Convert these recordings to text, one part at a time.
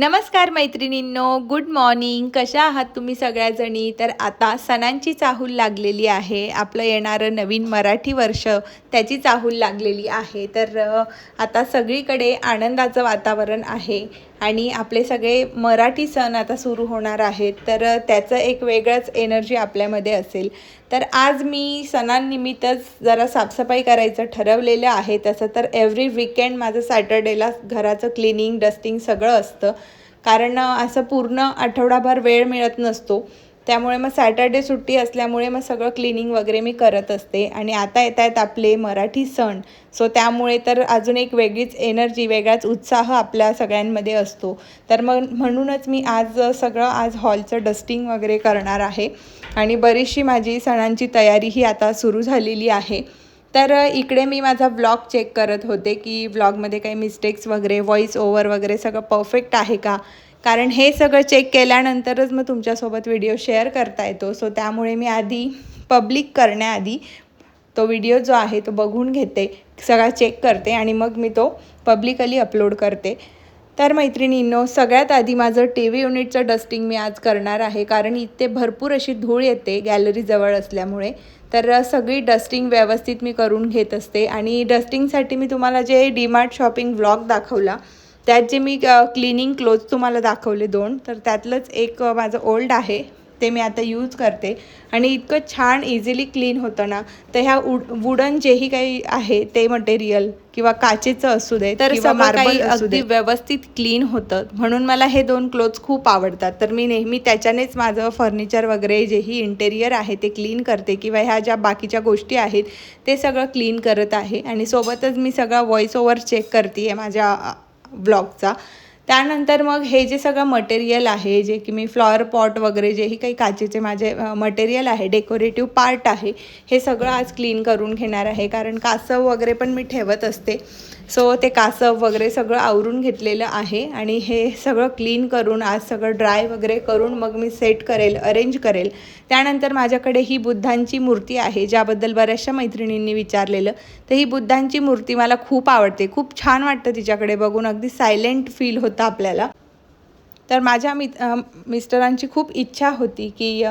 नमस्कार मैत्रिणींनो good morning कशा आहात तुम्ही सगळ्याजणी? तर आता सणांची चाहूल लागलेली आहे. आपलं येणारं नवीन मराठी वर्ष त्याची चाहूल लागलेली आहे. तर आता सगळीकडे आनंदाचं वातावरण आहे. आणि आपले सगळे मराठी सण आता सुरू होणार आहेत तर त्याचं एक वेगळंच एनर्जी आपल्यामध्ये असेल. तर आज मी सणांनिमित्तच जरा साफसफाई करायचं ठरवलेलं आहे. तसं तर एव्हरी विकेंड माझं सॅटर्डेला घराचं क्लिनिंग डस्टिंग सगळं असतं. कारण असं पूर्ण आठवडाभर वेळ मिळत नसतो. त्यामुळे मग सॅटर्डे सुट्टी असल्यामुळे मग सगळं क्लिनिंग वगैरे मी करत असते. आणि आता येत आहेत आपले मराठी सण. सो त्यामुळे तर अजून एक वेगळीच एनर्जी वेगळाच उत्साह आपल्या सगळ्यांमध्ये असतो. तर मग म्हणूनच मी आज सगळं आज हॉलचं डस्टिंग वगैरे करणार आहे. आणि बरीचशी माझी सणांची तयारीही आता सुरू झालेली आहे. तर इकडे मी माझा व्लॉग चेक करत होते की व्लॉगमध्ये काही मिस्टेक्स वगैरे व्हॉईस ओव्हर वगैरे सगळं परफेक्ट आहे का? कारण हे सगळं चेक केल्यानंतरच मग तुमच्यासोबत व्हिडिओ शेअर करता येतो. सो त्यामुळे मी आधी पब्लिक करण्याआधी तो व्हिडिओ जो आहे तो बघून घेते सगळा चेक करते आणि मग मी तो पब्लिकली अपलोड करते. तर मैत्रिणींनो सगळ्यात आधी माझं टी व्ही युनिटचं डस्टिंग मी आज करणार आहे. कारण इथे भरपूर अशी धूळ येते गॅलरीजवळ असल्यामुळे. तर सगळी डस्टिंग व्यवस्थित मी करून घेत असते. आणि डस्टिंगसाठी मी तुम्हाला जे डीमार्ट शॉपिंग व्लॉग दाखवला त्यात जे मी क्लिनिंग क्लोथ तुम्हाला दाखवले दोन तर त्यातलंच एक माझं ओल्ड आहे ते मी आता यूज करते. आणि इतकं छान इझिली क्लीन होतं ना तर ह्या वुड वुडन जेही काही आहे ते मटेरियल किंवा काचेचं असू दे तर मार्बल अगदी दे. व्यवस्थित क्लीन होतं. म्हणून मला हे दोन क्लोथ्स खूप आवडतात. तर मी नेहमी त्याच्यानेच माझं फर्निचर वगैरे जेही इंटेरियर आहे ते क्लीन करते. किंवा ह्या ज्या बाकीच्या गोष्टी आहेत ते सगळं क्लीन करत आहे. आणि सोबतच मी सगळं व्हॉईस ओव्हर चेक करते माझ्या ब्लॉगचा त्यानंतर मग हे जे सगळं मटेरियल आहे जे की मी फ्लॉवर पॉट वगैरे जेही काही काचेचे माझे मटेरियल आहे डेकोरेटिव्ह पार्ट आहे हे सगळं आज क्लीन करून घेणार आहे. कारण कासव वगैरे पण मी ठेवत असते. सो ते कासव वगैरे सगळं आवरून घेतलेलं आहे आणि हे सगळं क्लीन करून आज सगळं ड्राय वगैरे करून मग मी सेट करेल अरेंज करेल. त्यानंतर माझ्याकडे ही बुद्धांची मूर्ती आहे ज्याबद्दल बऱ्याचशा मैत्रिणींनी विचारलेलं. तर ही बुद्धांची मूर्ती मला खूप आवडते. खूप छान वाटतं तिच्याकडे बघून. अगदी सायलेंट फील होतं. आपल्याला. तर माझ्या मित मिस्टरांची खूप इच्छा होती की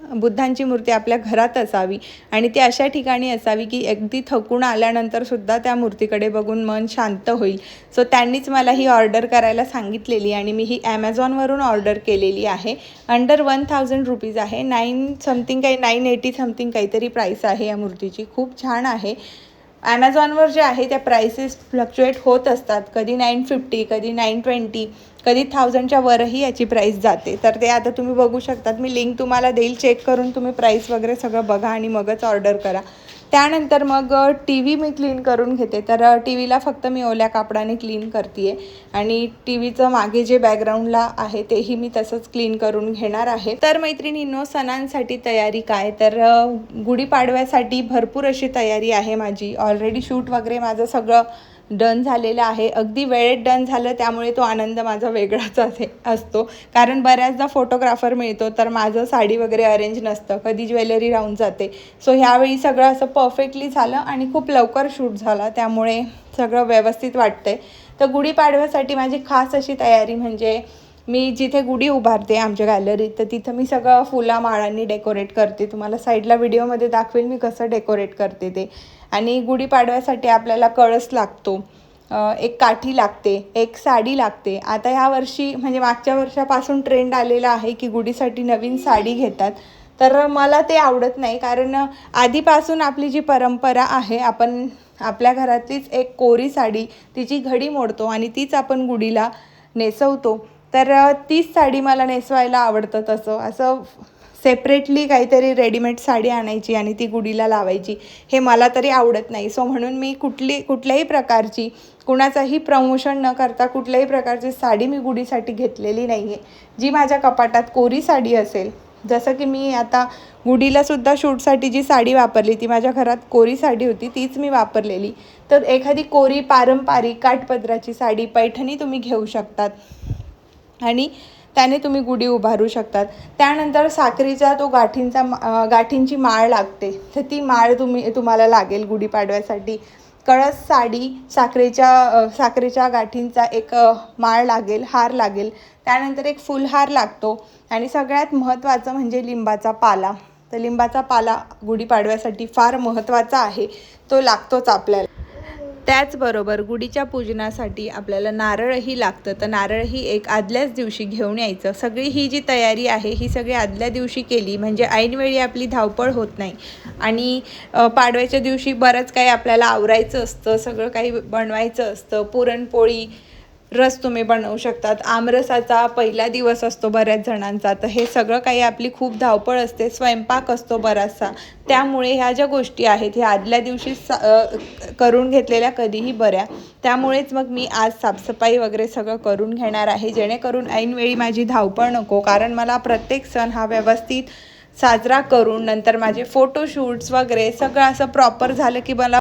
बुद्धांची मूर्ती आपल्या घरात असावी आणि ती अशा ठिकाणी असावी की अगदी थकून आल्यानंतर सुद्धा त्या मूर्तीकडे बघून मन शांत होईल. सो त्यांनीच मला ही ऑर्डर करायला सांगितलेली आणि मी ही ॲमेझॉनवरून ऑर्डर केलेली आहे. अंडर वन थाउजंड रुपीज आहे. नाईन समथिंग काही नाईन एटी समथिंग काहीतरी प्राईस आहे या मूर्तीची. खूप छान आहे. ॲमेझॉनवर जे आहे त्या प्राइसेस फ्लक्च्युएट होत असतात. कधी नाईन फिफ्टी कधी नाईन ट्वेंटी कधी थाउजंडच्या वरही याची प्राईस जाते. तर ते आता तुम्ही बघू शकतात. मी लिंक तुम्हाला देईल. चेक करून तुम्ही प्राईस वगैरे सगळं बघा आणि मगच ऑर्डर करा. त्यानंतर मग टी व्ही मी क्लीन करून घेते. तर टी व्हीला फक्त मी ओल्या कापडाने क्लीन करते आहे आणि टी व्हीचं मागे जे बॅकग्राऊंडला आहे तेही मी तसंच क्लीन करून घेणार आहे. तर मैत्रिणींनो सणांसाठी तयारी काय? तर गुढीपाडव्यासाठी भरपूर अशी तयारी आहे माझी. ऑलरेडी शूट वगैरे माझं सगळं डन झालेलं आहे. अगदी वेळेत डन झालं त्यामुळे तो आनंद माझा वेगळाच आहे असतो. कारण बऱ्याचदा फोटोग्राफर मिळतो तर माझं साडी वगैरे अरेंज नसतं. कधी ज्वेलरी राहून जाते. सो ह्यावेळी सगळं असं परफेक्टली झालं आणि खूप लवकर शूट झाला. त्यामुळे सगळं व्यवस्थित वाटतंय. तर गुढीपाडव्यासाठी माझी खास अशी तयारी म्हणजे मी जिथे गुढी उभारते आमच्या गॅलरीत तर तिथं मी सगळं फुला माळांनी डेकोरेट करते. तुम्हाला साईडला व्हिडिओमध्ये दाखवेल मी कसं डेकोरेट करते ते. आणि गुढीपाडव्यासाठी आपल्याला कळस लागतो. एक काठी लागते एक साडी लागते. आता ह्या वर्षी म्हणजे मागच्या वर्षापासून ट्रेंड आलेला आहे की गुढीसाठी नवीन साडी घेतात. तर मला ते आवडत नाही. कारण आधीपासून आपली जी परंपरा आहे आपण आपल्या घरातलीच एक कोरी साडी तिची घडी मोडतो आणि तीच आपण गुढीला नेसवतो. तर तीच साडी मला नेसवायला आवडतं तसं. असं सेपरेटली काहीतरी रेडीमेड साडी आणायची आणि ती गुढीला लावायची. हे मला तरी आवडत नाही. सो म्हणून मी कुठली कुठल्याही प्रकारची कुणाचंही प्रमोशन न करता कुठल्याही प्रकारची साडी मी गुढीसाठी घेतलेली नाही आहे जी माझ्या कपाटात कोरी साडी असेल जसं की मी आता गुढीलासुद्धा शूटसाठी जी साडी वापरली ती माझ्या घरात कोरी साडी होती तीच मी वापरलेली. तर एखादी कोरी पारंपरिक काठपदराची साडी पैठणी तुम्ही घेऊ शकतात. आणि त्याने तुम्ही गुढी उभारू शकतात. त्यानंतर साखरेचा तो गाठींचा मा- गाठींची माळ लागते. तर ती माळ तुम्ही तुम्हाला लागेल गुढीपाडव्यासाठी कळस साडी साखरेच्या साखरेच्या गाठींचा एक माळ लागेल हार लागेल. त्यानंतर एक फुलहार लागतो. आणि सगळ्यात महत्त्वाचं म्हणजे लिंबाचा पाला. तर लिंबाचा पाला गुढीपाडव्यासाठी फार महत्त्वाचा आहे. तो लागतोच आपल्याला. त्याचबरोबर गुढीच्या पूजनासाठी आपल्याला नारळही लागतं. तर नारळही एक आदल्याच दिवशी घेऊन यायचं. सगळी ही जी तयारी आहे ही सगळी आदल्या दिवशी केली. म्हणजे ऐनवेळी आपली धावपळ होत नाही. आणि पाडव्याच्या दिवशी बरंच काही आपल्याला आवरायचं असतं सगळं काही बनवायचं असतं. पुरणपोळी रस तुम्ही बनवू शकतात. आमरसाचा पहिला दिवस असतो बऱ्याच जणांचा. तर हे सगळं काही आपली खूप धावपळ असते. स्वयंपाक असतो बराचसा. त्यामुळे ह्या ज्या गोष्टी आहेत ह्या आदल्या दिवशी सा करून घेतलेल्या कधीही बऱ्या. त्यामुळेच मग मी आज साफसफाई वगैरे सगळं करून घेणार आहे. जेणेकरून ऐनवेळी माझी धावपळ नको. कारण मला प्रत्येक सण हा व्यवस्थित साजरा करून नंतर माझे फोटोशूट्स वगैरे सगळं असं प्रॉपर झालं की मला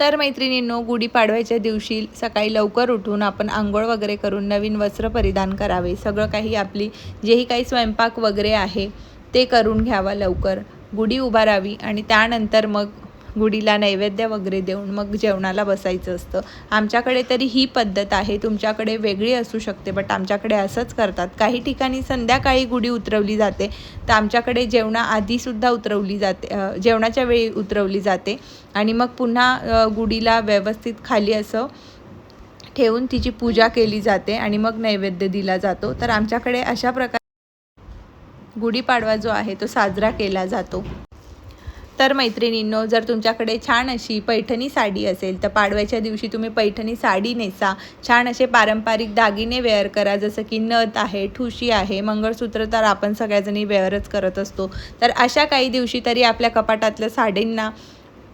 तर मैत्रिणींनो गुढीपाडव्याच्या दिवशी सकाळी लवकर उठून आपण आंघोळ वगैरे करून नवीन वस्त्र परिधान करावे. सगळं काही आपली जेही काही स्वयंपाक वगैरे आहे ते करून घ्यावा लवकर. गुढी उभारावी आणि त्यानंतर मग गुढीला नैवेद्य वगैरे देऊन मग जेवणाला बसायचं असतं. आमच्याकडे तरी ही पद्धत आहे. तुमच्याकडे वेगळी असू शकते बट आमच्याकडे असंच करतात. काही ठिकाणी संध्याकाळी गुढी उतरवली जाते. तर आमच्याकडे जेवणाआधीसुद्धा उतरवली जाते जेवणाच्या वेळी उतरवली जाते. आणि मग पुन्हा गुढीला व्यवस्थित खाली असं ठेवून तिची पूजा केली जाते आणि मग नैवेद्य दिला जातो. तर आमच्याकडे अशा प्रकारे गुढीपाडवा जो आहे तो साजरा केला जातो. तर मैत्रिणींनो जर तुमच्याकडे छान अशी पैठणी साडी असेल तर पाडव्याच्या दिवशी तुम्ही पैठणी साडी नेसा. छान असे पारंपरिक दागिने वेअर करा जसं की नथ आहे ठुशी आहे मंगळसूत्र तर आपण सगळ्याजणी वेअरच करत असतो. तर अशा काही दिवशी तरी आपल्या कपाटातल्या साडींना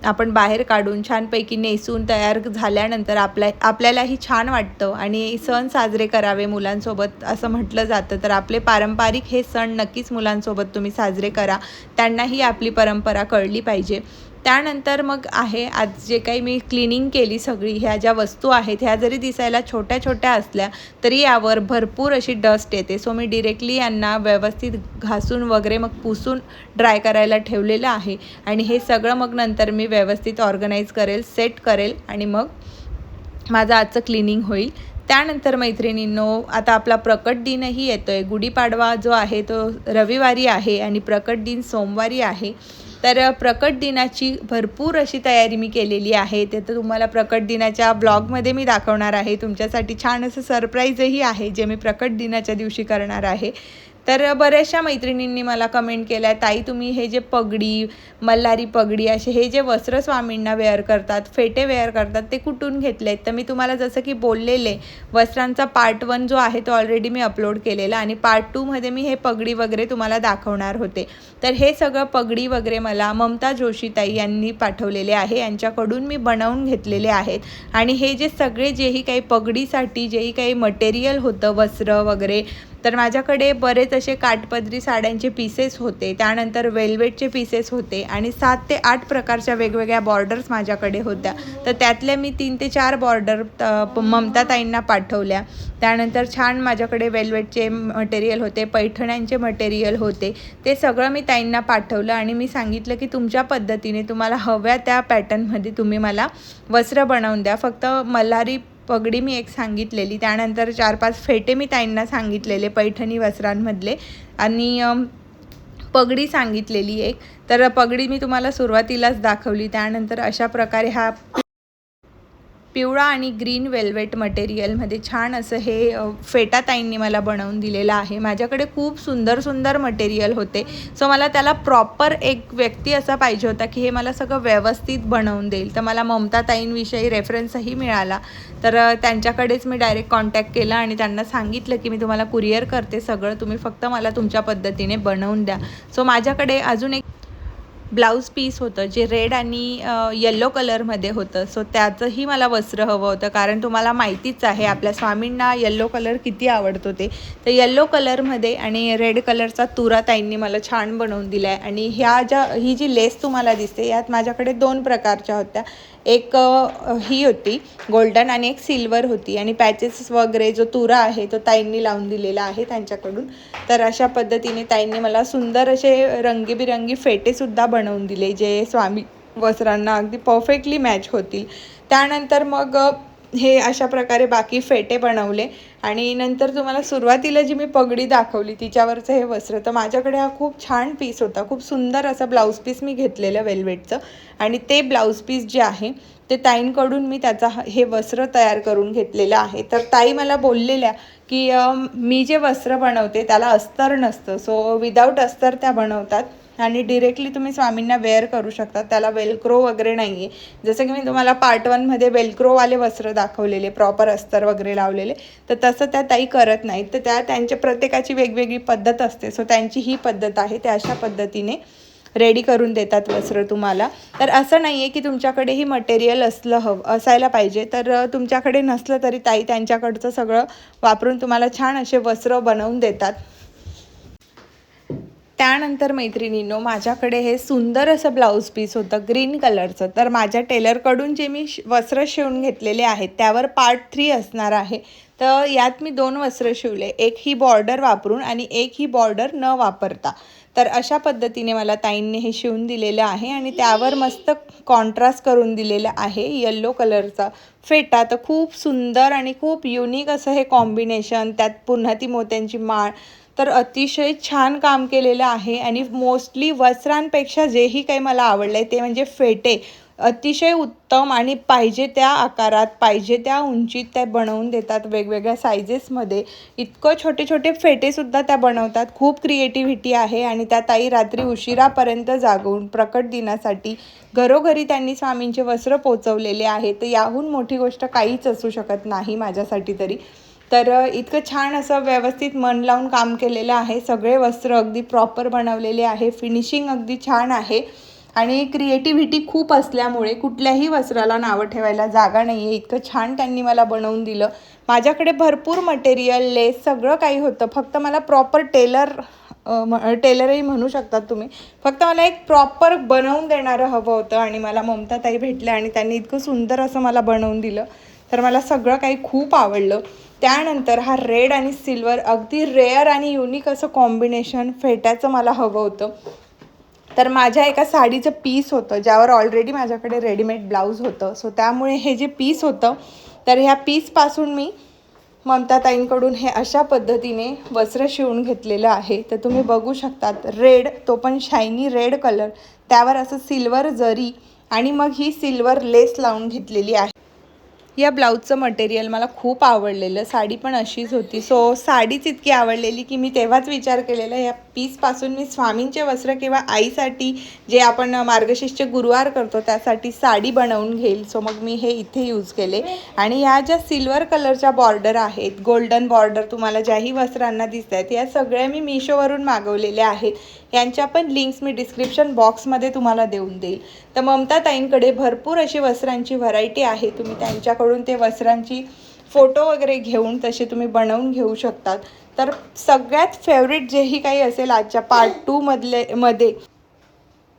आपण बाहेर काढून छानपैकी नेसून तयार झाल्यानंतर आपल्या आपल्यालाही छान वाटतं. आणि सण साजरे करावे मुलांसोबत असं म्हटलं जातं. तर आपले पारंपरिक हे सण नक्कीच मुलांसोबत तुम्ही साजरे करा. त्यांनाही आपली परंपरा कळली पाहिजे. त्यानंतर मग आहे आज जे काही मी क्लिनिंग केली सगळी ह्या ज्या वस्तू आहेत ह्या जरी दिसायला छोट्या छोट्या असल्या तरी यावर भरपूर अशी डस्ट येते. सो मी डिरेक्टली यांना व्यवस्थित घासून वगैरे मग पुसून ड्राय करायला ठेवलेलं आहे. आणि हे सगळं मग नंतर मी व्यवस्थित ऑर्गनाईज करेल सेट करेल आणि मग माझं आजचं क्लिनिंग होईल. त्यानंतर मैत्रिणींनो आता आपला प्रकट दिनही येतो आहे गुढीपाडवा जो आहे तो रविवारी आहे आणि प्रकट दिन सोमवारी आहे. तर प्रकट दिनाची भरपूर अशी तयारी मी केलेली आहे. ते तर तुम्हाला प्रकट दिनाच्या ब्लॉगमध्ये मी दाखवणार आहे. तुमच्यासाठी छान असं सरप्राईजही आहे जे मी प्रकट दिनाच्या दिवशी करणार आहे. तर बऱ्याचशा मैत्रिणींनी मला कमेंट केल्या ताई तुम्ही हे जे पगडी मल्हारी पगडी असे हे जे वस्त्र स्वामींना वेअर करतात फेटे वेअर करतात ते कुठून घेतलेत? तर मी तुम्हाला जसं की बोललेले वस्त्रांचा पार्ट वन जो आहे तो ऑलरेडी मी अपलोड केलेला आणि पार्ट टूमध्ये मी हे पगडी वगैरे तुम्हाला दाखवणार होते. तर हे सगळं पगडी वगैरे मला ममता जोशी ताई यांनी पाठवलेले आहे. यांच्याकडून मी बनवून घेतलेले आहेत. आणि हे जे सगळे जेही काही पगडीसाठी जेही काही मटेरियल होतं वस्त्र वगैरे तर माझ्याकडे बरेच असे काटपदरी साड्यांचे पीसेस होते. त्यानंतर वेल्वेटचे पीसेस होते आणि सात ते आठ प्रकारच्या वेगवेगळ्या बॉर्डर्स माझ्याकडे होत्या. तर त्यातल्या मी तीन ते चार बॉर्डर ममताताईंना पाठवल्या. त्यानंतर छान माझ्याकडे वेल्वेटचे मटेरियल होते पैठण्यांचे मटेरियल होते. ते सगळं मी ताईंना पाठवलं आणि मी सांगितलं की तुमच्या पद्धतीने तुम्हाला हव्या त्या पॅटर्नमध्ये तुम्ही मला वस्त्र बनवून द्या. फक्त मल्हारी पगडी मी एक सांगितलेली त्यानंतर चार पाच फेटे मी ताईंना सांगितलेले पैठणी वस्त्रांमधले. आणि पगडी सांगितलेली एक. तर पगडी मी तुम्हाला सुरुवातीलाच दाखवली त्यानंतर अशा प्रकारे हा पिवळा आणि ग्रीन वेल्वेट मटेरियलमध्ये छान असं हे फेटाताईंनी फेटा ताईंनी मला बनवून दिलेलं आहे. माझ्याकडे खूप सुंदर सुंदर मटेरियल होते. सो मला त्याला प्रॉपर एक व्यक्ती असा पाहिजे होता की हे मला सगळं व्यवस्थित बनवून देईल. तर मला ममता ताईंविषयी रेफरन्सही मिळाला. तर त्यांच्याकडेच मी डायरेक्ट कॉन्टॅक्ट केला आणि त्यांना सांगितलं की मी तुम्हाला कुरिअर करते सगळं. तुम्ही फक्त मला तुमच्या पद्धतीने बनवून द्या. सो माझ्याकडे अजून एक ब्लाऊज पीस होतं जे रेड आणि येल्लो कलरमध्ये होतं. सो त्याचंही मला वस्त्र हवं होतं. कारण तुम्हाला माहितीच आहे आपल्या स्वामींना येल्लो कलर किती आवडतो ते. तर येल्लो कलरमध्ये आणि रेड कलरचा तुरा ताईंनी मला छान बनवून दिला आहे आणि ह्या ज्या ही जी लेस तुम्हाला दिसते यात माझ्याकडे दोन प्रकारच्या होत्या. एक ही होती गोल्डन आणि एक सिल्वर होती. आणि पॅचेस वगैरे जो तुरा आहे तो ताईंनी लावून दिलेला आहे त्यांच्याकडून. तर अशा पद्धतीने ताईंनी मला सुंदर असे रंगीबिरंगी फेटेसुद्धा बनवून दिले जे स्वामी वस्त्रांना अगदी परफेक्टली मॅच होतील. त्यानंतर मग हे अशा प्रकारे बाकी फेटे बनवले. आणि नंतर तुम्हाला सुरुवातीला जी मी पगडी दाखवली तिच्यावरचं हे वस्त्र तर माझ्याकडे हा खूप छान पीस होता. खूप सुंदर असा ब्लाऊज पीस मी घेतलेलं वेल्वेटचं. आणि ते ब्लाऊज पीस जे आहे ते ताईंकडून मी त्याचा हे वस्त्र तयार करून घेतलेलं आहे. तर ताई मला बोललेल्या की मी जे वस्त्र बनवते त्याला अस्तर नसतं. सो विदाऊट अस्तर त्या बनवतात. आणि डिरेक्टली तुम्ही स्वामींना वेअर करू शकता. त्याला वेलक्रो वगैरे नाही आहे जसं की मी तुम्हाला पार्ट वनमध्ये वेलक्रोवाले वस्त्र दाखवलेले प्रॉपर अस्तर वगैरे लावलेले तर तसं त्या ताई करत नाहीत. तर त्या त्यांच्या प्रत्येकाची वेगवेगळी पद्धत असते. सो त्यांची ही पद्धत आहे. त्या अशा पद्धतीने रेडी करून देतात वस्त्र तुम्हाला. तर असं नाही आहे की तुमच्याकडे ही मटेरियल असलं हवं असायला पाहिजे. तर तुमच्याकडे नसलं तरी ताई त्यांच्याकडचं सगळं वापरून तुम्हाला छान असे वस्त्र बनवून देतात. त्यानंतर मैत्रिणींनो माझ्याकडे हे सुंदर असं ब्लाऊज पीस होतं ग्रीन कलरचं. तर माझ्या टेलरकडून जे मी श- वस्त्र शिवून घेतलेले आहेत त्यावर पार्ट थ्री असणार आहे. तर यात मी दोन वस्त्र शिवले एक ही बॉर्डर वापरून आणि एक ही बॉर्डर न वापरता. तर अशा पद्धतीने मला ताईंनी हे शिवून दिलेलं आहे आणि त्यावर मस्त कॉन्ट्रास्ट करून दिलेलं आहे येल्लो कलरचा फेटा. तर खूप सुंदर आणि खूप युनिक असं हे कॉम्बिनेशन त्यात पुन्हा ती मोत्यांची माळ तर अतिशय छान काम केलेलं आहे. आणि मोस्टली वस्त्रांपेक्षा जेही काही मला आवडलं आहे ते म्हणजे फेटे. अतिशय उत्तम आणि पाहिजे त्या आकारात पाहिजे त्या उंचीत त्या बनवून देतात वेगवेगळ्या सायझेसमध्ये इतकं छोटे छोटे फेटेसुद्धा त्या बनवतात. खूप क्रिएटिव्हिटी आहे आणि त्या ताई रात्री उशिरापर्यंत जागवून प्रकट दिनासाठी घरोघरी त्यांनी स्वामींचे वस्त्र पोचवलेले आहे. तर याहून मोठी गोष्ट काहीच असू शकत नाही माझ्यासाठी तरी. तर इतकं छान असं व्यवस्थित मन लावून काम केलेलं आहे. सगळे वस्त्र अगदी प्रॉपर बनवलेले आहे. फिनिशिंग अगदी छान आहे. आणि क्रिएटिव्हिटी खूप असल्यामुळे कुठल्याही वस्त्राला नावं ठेवायला जागा नाही आहे इतकं छान त्यांनी मला बनवून दिलं. माझ्याकडे भरपूर मटेरियल लेस सगळं काही होतं. फक्त मला प्रॉपर टेलर टेलरही म्हणू शकतात तुम्ही. फक्त मला एक प्रॉपर बनवून देणारं हवं होतं आणि मला ममताताई भेटल्या आणि त्यांनी इतकं सुंदर असं मला बनवून दिलं. तर मला सगळं काही खूप आवडलं. त्यानंतर हा रेड आणि सिल्वर अगदी रेअर आणि युनिक असं कॉम्बिनेशन फेट्याचं मला हवं होतं. तर माझ्या एका साडीचं पीस होतं ज्यावर ऑलरेडी माझ्याकडे रेडीमेड ब्लाऊज होतं. सो त्यामुळे हे जे पीस होतं तर ह्या पीसपासून मी ममताताईंकडून हे अशा पद्धतीने वस्त्र शिवून घेतलेलं आहे. तर तुम्ही बघू शकतात रेड तो पण शायनी रेड कलर त्यावर असं सिल्वर जरी आणि मग ही सिल्वर लेस लावून घेतलेली आहे. या ब्लाऊजचं मटेरियल मला खूप आवडलेलं. साडी पण अशीच होती. सो साडीच इतकी आवडलेली की मी तेव्हाच विचार केलेला या पीसपासून मी स्वामींचे वस्त्र किंवा आईसाठी जे आपण मार्गशीर्षचे गुरुवार करतो त्यासाठी साडी बनवून घेईल. सो मग मी हे इथे यूज केले. आणि ह्या ज्या सिल्वर कलरच्या बॉर्डर आहेत गोल्डन बॉर्डर तुम्हाला ज्याही वस्त्रांना दिसत आहेत या सगळ्या मी मिशोवरून मागवलेल्या आहेत. यांच्या पण लिंक्स मी डिस्क्रिप्शन बॉक्समध्ये तुम्हाला देऊन देईल. तर ममता ताईंकडे भरपूर अशी वस्त्रांची व्हरायटी आहे. तुम्ही त्यांच्याकडून ते वस्त्रांची फोटो वगैरे घेऊन तसे तुम्ही बनवून घेऊ शकतात. तर सगळ्यात फेवरेट जेही काही असेल आजच्या पार्ट टूमधले मध्ये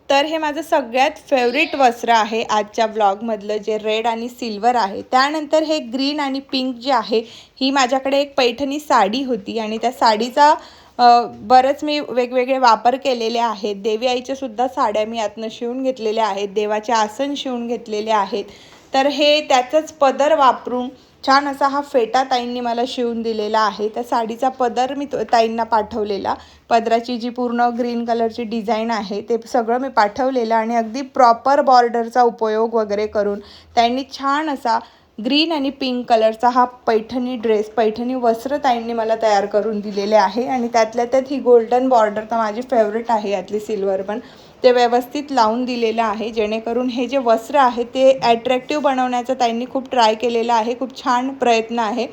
तर हे माझं सगळ्यात फेवरेट वस्त्र आहे आजच्या ब्लॉगमधलं जे रेड आणि सिल्वर आहे. त्यानंतर हे ग्रीन आणि पिंक जे आहे ही माझ्याकडे एक पैठणी साडी होती आणि त्या साडीचा सा बरंच मी वेगवेगळे वापर केलेले आहेत. देवी आईच्या सुद्धा साड्या मी आतनं शिवून घेतलेल्या आहेत. देवाचे आसन शिवून घेतलेले आहेत. तर हे त्याचंच पदर वापरून छान असा हा फेटा ताईंनी मला शिवून दिलेला आहे. त्या साडीचा पदर मी तो- ताईंना पाठवलेला. पदराची जी पूर्ण ग्रीन कलरची डिझाईन आहे ते सगळं मी पाठवलेलं आणि अगदी प्रॉपर बॉर्डरचा उपयोग वगैरे करून त्यांनी छान असा ग्रीन आणि पिंक कलरचा हा पैठणी ड्रेस पैठणी वस्त्र ताईंनी मला तयार करून दिलेले आहे. आणि त्यातल्या त्यात ही गोल्डन बॉर्डर तर माझी फेवरेट आहे यातली सिल्वर पण. ते व्यवस्थित लावून दिलेलं आहे जेणेकरून हे जे वस्त्र आहे ते ॲट्रॅक्टिव्ह बनवण्याचा त्यांनी खूप ट्राय केलेला आहे खूप छान प्रयत्न आहे.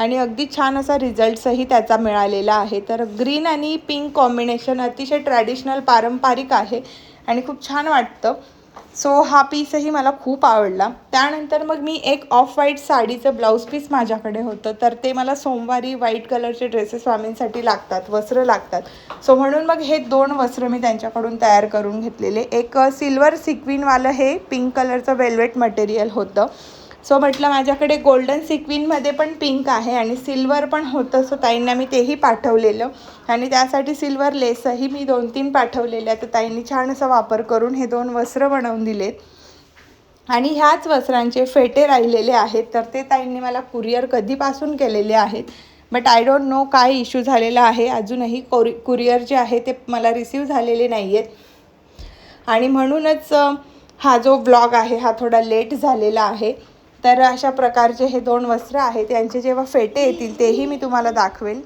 आणि अगदी छान असा रिझल्ट्सही त्याचा मिळालेला आहे. तर ग्रीन आणि पिंक कॉम्बिनेशन अतिशय ट्रॅडिशनल पारंपरिक आहे आणि खूप छान वाटतं. सो हा पीसही मला खूप आवडला. त्यानंतर मग मी एक ऑफ व्हाईट साडीचं ब्लाऊज पीस माझ्याकडे होतं. तर ते मला सोमवारी व्हाईट कलरचे ड्रेसेस स्वामींसाठी लागतात वस्त्र लागतात. सो म्हणून मग हे दोन वस्त्र मी त्यांच्याकडून तयार करून घेतलेले. एक सिल्वर सिक्विनवालं हे पिंक कलरचं वेल्वेट मटेरियल होतं. सो म्हटलं माझ्याकडे गोल्डन सिक्विनमध्ये पण पिंक आहे आणि सिल्वर पण होतं. सो ताईंना मी तेही पाठवलेलं. आणि त्यासाठी सिल्वर लेसही मी दोन तीन पाठवलेल्या तर ताईंनी छान असा वापर करून हे दोन वस्त्र बनवून दिलेत. आणि ह्याच वस्त्रांचे फेटे राहिलेले आहेत. तर ते ताईंनी मला कुरिअर कधीपासून केलेले आहेत. बट आय डोंट नो काय इश्यू झालेला आहे. अजूनही कोरि कुरिअर जे आहे ते मला रिसीव झालेले नाही आहेत आणि म्हणूनच हा जो ब्लॉग आहे हा थोडा लेट झालेला आहे. तर अशा प्रकारचे हे दोन वस्त्र आहेत. यांचे जेव्हा फेटे येतील तेही मी तुम्हाला दाखवेल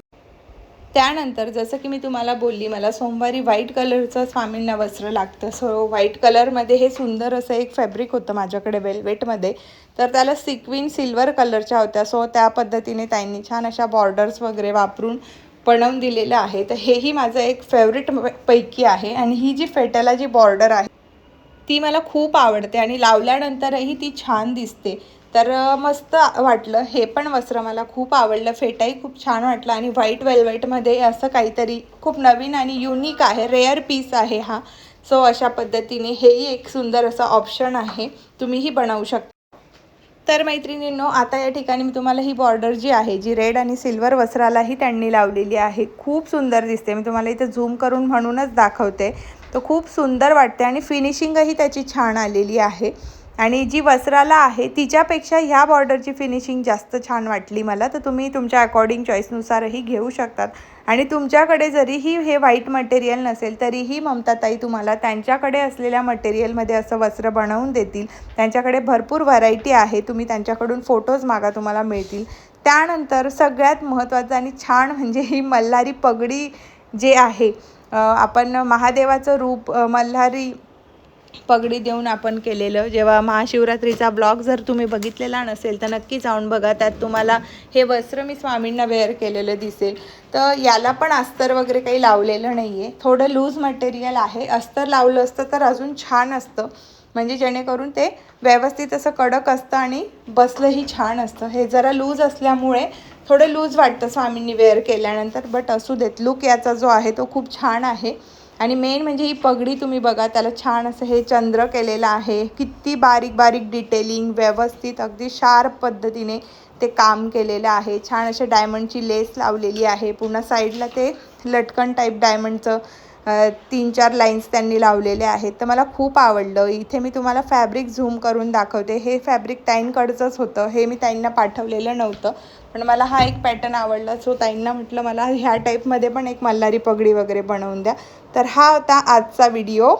त्यानंतर जसं की मी तुम्हाला बोलली मला सोमवारी व्हाईट कलरचं स्वामींना वस्त्र लागतं. सो व्हाईट कलरमध्ये हे सुंदर असं एक फॅब्रिक होतं माझ्याकडे वेल्वेटमध्ये तर त्याला सिक्विन सिल्वर कलरच्या होत्या. सो त्या पद्धतीने त्यांनी छान अशा बॉर्डर्स वगैरे वापरून बनवून दिलेलं आहे. तर हेही माझं एक फेवरेट पैकी आहे. आणि ही जी फेट्याला जी बॉर्डर आहे ती मला खूप आवडते. आणि लावल्यानंतरही ती छान दिसते. तर मस्त वाटलं. हे पण वस्त्र मला खूप आवडलं. फेटाही खूप छान वाटलं आणि व्हाईट वेल्वेटमध्ये असं काहीतरी खूप नवीन आणि युनिक आहे. रेअर पीस आहे हा. सो अशा पद्धतीने हेही एक सुंदर असं ऑप्शन आहे. तुम्हीही बनवू शकता तर मैत्रिणींनो आता या ठिकाणी मी तुम्हाला ही बॉर्डर जी आहे जी रेड आणि सिल्वर वस्त्रालाही त्यांनी लावलेली आहे. खूप सुंदर दिसते. मी तुम्हाला इथे झूम करून म्हणूनच दाखवते. तर खूप सुंदर वाटते आणि फिनिशिंगही त्याची छान आलेली आहे. आणि जी वस्त्राला आहे तिच्यापेक्षा ह्या बॉर्डरची फिनिशिंग जास्त छान वाटली मला. तर तुम्ही तुमच्या अकॉर्डिंग चॉईसनुसारही घेऊ शकतात. आणि तुमच्याकडे जरीही हे व्हाईट मटेरियल नसेल तरीही ममताताई तुम्हाला त्यांच्याकडे असलेल्या मटेरियलमध्ये असं वस्त्र बनवून देतील. त्यांच्याकडे भरपूर व्हरायटी आहे. तुम्ही त्यांच्याकडून फोटोज मागा तुम्हाला मिळतील. त्यानंतर सगळ्यात महत्त्वाचं आणि छान म्हणजे ही मल्हारी पगडी जे आहे आपण महादेवाचं रूप मल्हारी पगडी देऊन आपण केलेलं. जेव्हा महाशिवरात्रीचा ब्लॉग जर तुम्ही बघितलेला नसेल तर नक्की जाऊन बघा. त्यात तुम्हाला हे वस्त्र मी स्वामींना वेअर केलेलं दिसेल. तर याला पण अस्तर वगैरे काही लावलेलं नाही आहे थोडं लूज मटेरियल आहे. अस्तर लावलं असतं तर अजून छान असतं. म्हणजे जेणेकरून ते व्यवस्थित असं कडक असतं आणि बसलंही छान असतं. हे जरा लूज असल्यामुळे थोडं लूज वाटतं स्वामींनी वेअर केल्यानंतर बट असू देत. लुक याचा जो आहे तो खूप छान आहे. आणि मेन म्हणजे ही पगडी तुम्ही बघा त्याला छान असं हे चंद्र केलेलं आहे. किती बारीक बारीक डिटेलिंग व्यवस्थित अगदी शार्प पद्धतीने ते काम केलेलं आहे. छान अशा डायमंडची लेस लावलेली आहे. पुन्हा साईडला ते लटकन टाईप डायमंडचं तीन चार लाईन्स त्यांनी लावलेले आहेत. तर मला खूप आवडलं. इथे मी तुम्हाला फॅब्रिक झूम करून दाखवते. हे फॅब्रिक ताईंकडचंच होतं. हे मी ताईंना पाठवलेलं नव्हतं. पण मला हा एक पॅटर्न आवडला. सो ताईंना म्हटलं मला ह्या टाईपमध्ये पण एक मल्हारी पगडी वगैरे बनवून द्या. तर हा होता आजचा व्हिडिओ